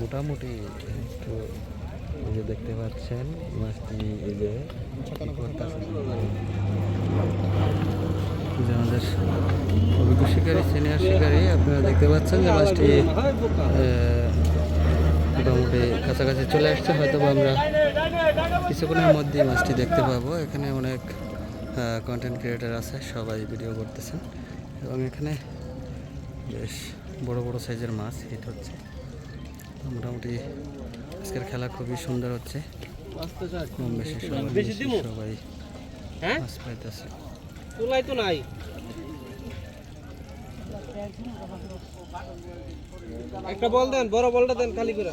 মোটামুটি একটু যে দেখতে পাচ্ছেন, মাছটি এই যে আমাদের অভিজ্ঞ শিকারী, সিনিয়র শিকারী, আপনারা দেখতে পাচ্ছেন যে মাছটি মোটামুটি কাছাকাছি চলে আসছে। হয়তো আমরা কিছুক্ষণের মধ্যেই মাছটি দেখতে পাবো। এখানে অনেক কন্টেন্ট ক্রিয়েটার আছে, সবাই ভিডিও করতেছেন। এবং এখানে বেশ বড় বড় সাইজের মাছ হিট হচ্ছে মোটামুটি আজকের খেলা খুবই সুন্দর হচ্ছে। কম বেশি সবাই হ্যাঁ? মাছ পাইতেছে। তুলাই তো নাই। একটা বল দেন বড় বলটা দেন খালি করে।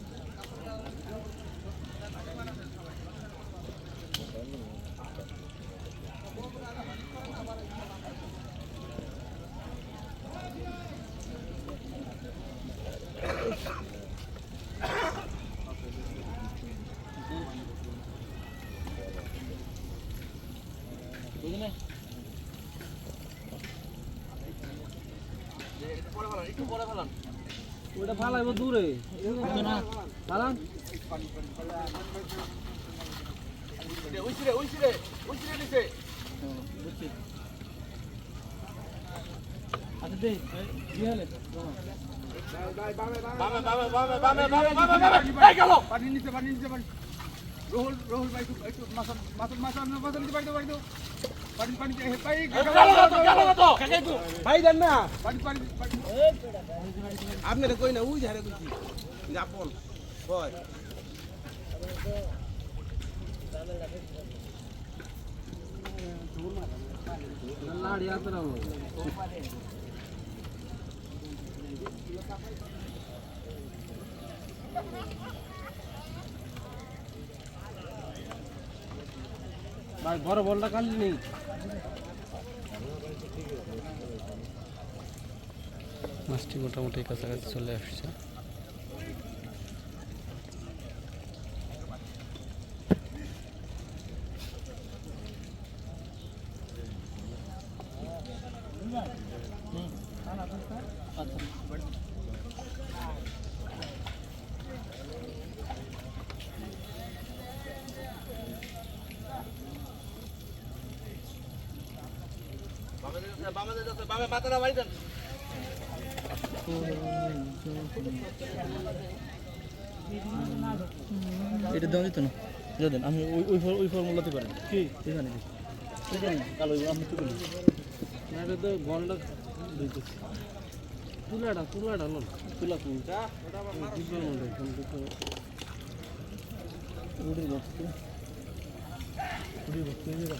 ওটা ফালাইব দূরে ফালান পানি নিচে পানি নিচে পানি। রোহুল রোহুল ভাই একটু একটু মাছ মাছ মাছ মাছ নিচে পানি পানি পানি পানি হে পাই ভাই দেন না। পানি পানি পানি আপনারা কই না উই ধারে কইছি যাপন কয় লাড়ি আতরা ভাই বড় বলটা কালি নেই। মাছটি মোটামুটি কাছাকাছি চলে আসছে। এটা দেওয়া যেত না? দেন আমি ওই ওই ওই ফর্মুলাতে পারেন কি? এখানে কালো আপনি তুলে নিন। না এটা তো বলটা দিতেছি তুলাটা তুলাটা লোন। তুলা তো উড়ে যাচ্ছে উড়ে এই যে দেখতে পেয়েছেন?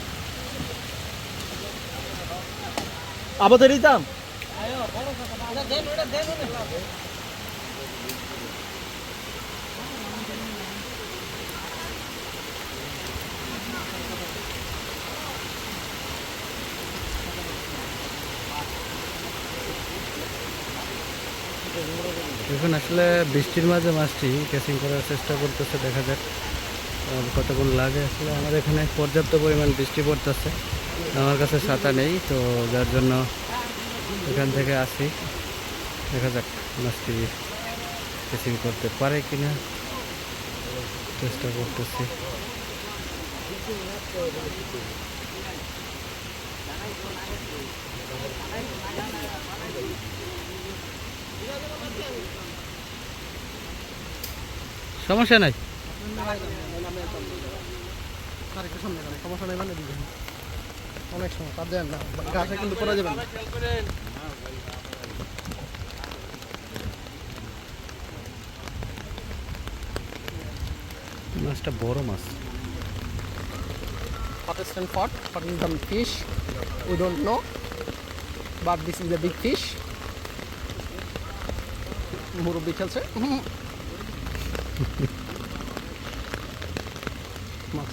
আবার দিতাম এখন আসলে বৃষ্টির মাঝে মাছটি ক্যাচিং করার চেষ্টা করতেছে, দেখা যাক কতক্ষণ লাগে। আসলে আমাদের এখানে পর্যাপ্ত পরিমাণ বৃষ্টি পড়তেছে। আমার কাছে ছাতা নেই, তো যার জন্য এখান থেকে আসি। দেখা যাক, মাছটি ক্যাচিং করতে পারে কি না চেষ্টা করতেছি। সমস্যা নাই? সমস্যা নেই মানে অনেক সময় তার দেন না গাছে কিন্তু পড়া যাবে না মাছটা বড় মাছ hottest and pot, what is the fish? We don't know. But this is a big fish. মুরব্বি খেলছে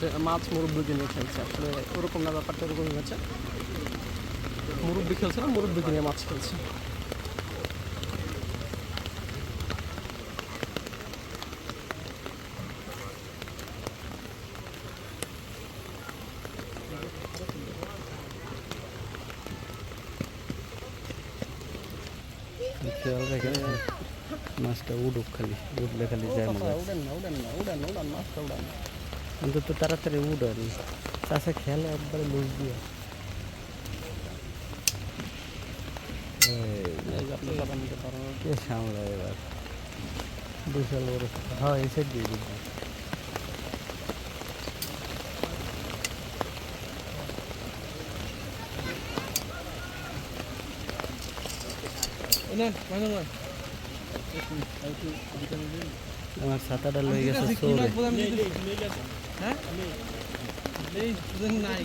মাছে মাছ মুরব্বিকে নিয়ে খেলছে আসলে ওরকম না ব্যাপারটা ওরকমই হচ্ছে মুরব্বি খেলছে না মুরব্বিকে নিয়ে মাছ খেলছে খেয়াল রাখেন মাছটা উডুক খালি উঠলে খালি যায় মজা উড়েন না উড়েন না উড়েন উড়ান মাছটা উড়ান অন্তত তাড়াতাড়ি উড়ান চাষে খেলে একবারে লুজ দিয়ে এই এই যে আপনি সাদা নিতে পারেন কে সামলায় এবার বিশাল বড় হ্যাঁ এই সাইড দিয়ে দিবি নেন মানে নয় আমার ছাতাটা লয়ে গেছে চোরে হ্যাঁ এই নাই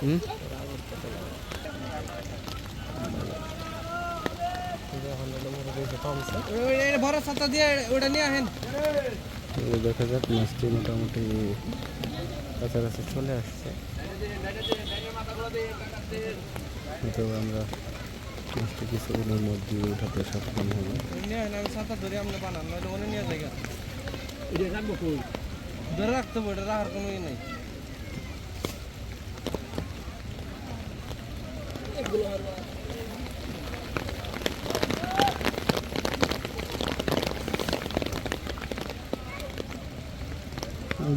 হুম ভরা ছাতা দিয়ে ওটা নিয়ে আসেন এবার দেখা যাক মাছটি মোটামুটি কাছাকাছি চলে আসছে তো আমরা মাছটি কিছুদিনের মধ্যে উঠাতে সক্ষম হব? নিয়ে আসেন আমি ছাতা ধরে আপনি বানান নইলে ওনে নিয়ে যাই এটা রাখব কই? ধরে রাখতে হবে এটা রাখার কোনো ই নেই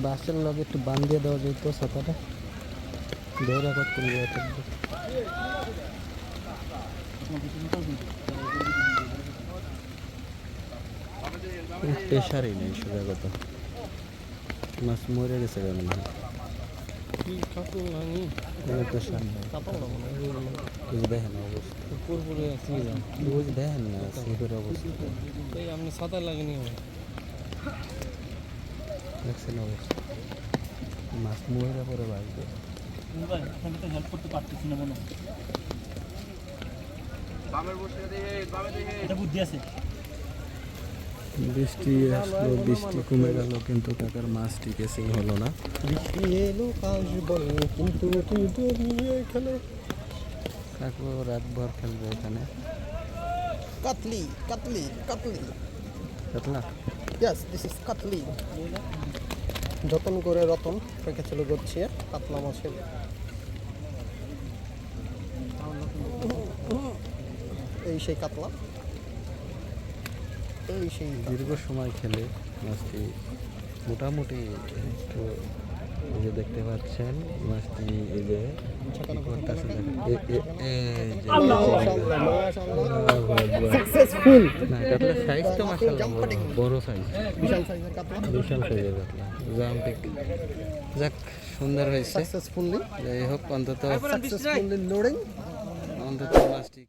বাসের লগে একটু বান দিয়ে দেওয়া যেত ছাতাটা। ধরে করতে প্রেশারই নেই সোজা কথা মাছ মরে গেছে কেন না দেখেন না অবস্থা আপনি ছাতা লাগেনি দেখছেন অবস্থা মাছ মরে পরে বাঁচবে হেল্প করতে পারতেছি না মনে হয়। বামের বসে দে বামে দে এটা বুদ্ধি আছে বৃষ্টি আসলো বৃষ্টি কমে গেল কিন্তু কাকার মাছ টিকেছে হলো না। বৃষ্টি এলো কাজ বলে কিন্তু এখানে কাকু রাতভর খেলবে এখানে। কাতলি কাতলি কাতলি। কাতলা? ইয়াস দিস ইজ কাতলি। যতন করে রতন রেখেছিল গচ্ছিয়ে কাতলা মাছের এই সেই কাতলা। এই সেই দীর্ঘ সময় খেলে মাছটি মোটামুটি একটু এই যে দেখতে পাচ্ছেন মাছটি এই যে বড় সাইজ বিশাল সাইজের কাতলা। যাক সুন্দর হয়েছে। যাই হোক অন্তত মাছটি